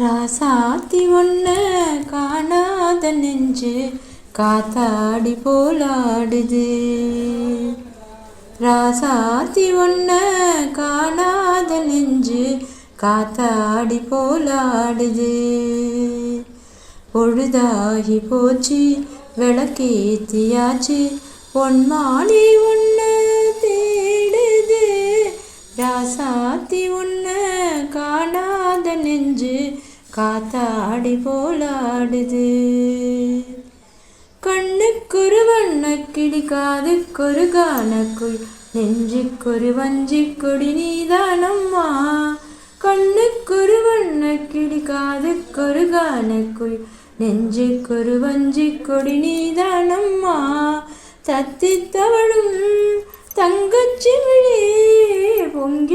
ராசாத்தி ஒன்ன காணாத நெஞ்சு காத்தாடி போலாடுது ராசாத்தி ஒன்ன காணாத நெஞ்சு காத்தாடி போலாடுது பொழுதாகி போச்சு விளக்கேத்தியாச்சு பொன்மானி ஒன்ன தேடுது. ராசாத்தி ஒன்ன காணாத நெஞ்சு காத்தாடி போலாடுது. கண்ணுக்கொரு வண்ணக்கிளி காதுக்கொரு கானக்குள் நெஞ்சுக்கொரு வஞ்சிக் கொடி நீதானம்மா. கண்ணுக்கொரு வண்ணக்கிளி காதுக்கொரு கானக்குள் நெஞ்சுக்கொரு வஞ்சிக் கொடி நீதானம்மா. தத்தித் தவழும் தங்கச்சி விழி பொங்கி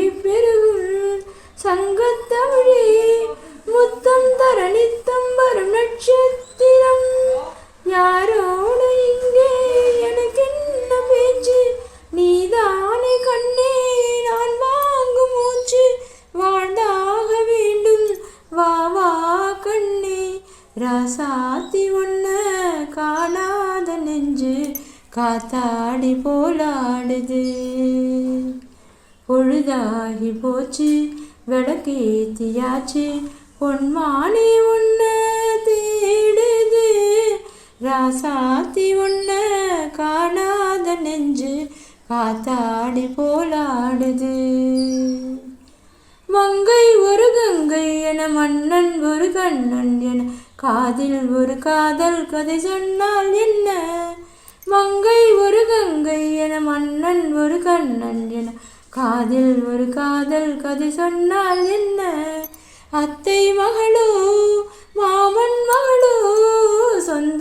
ராசாத்தி ஒன்ன காணாத நெஞ்சு காத்தாடி போலாடுது. பொழுதாகி போச்சு விளக்கேத்தியாச்சு பொன்மானி உன்ன தேடுது. ராசாத்தி உன்ன காணாத நெஞ்சு காத்தாடி போலாடுது. மங்கை ஒரு கங்கை என மன்னன் ஒரு கண்ணன் என காதில் ஒரு காதல் கதை சொன்னால் என்ன? மங்கை ஒரு கங்கை என மன்னன் ஒரு கண்ணன் என காதில் ஒரு காதல் கதை சொன்னால் என்ன? அத்தை மகளோ மாமன் மகளோ சொந்த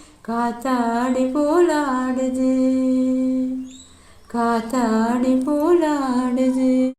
காத்தாடி போலாடுது. காத்தாடி போலாடுது.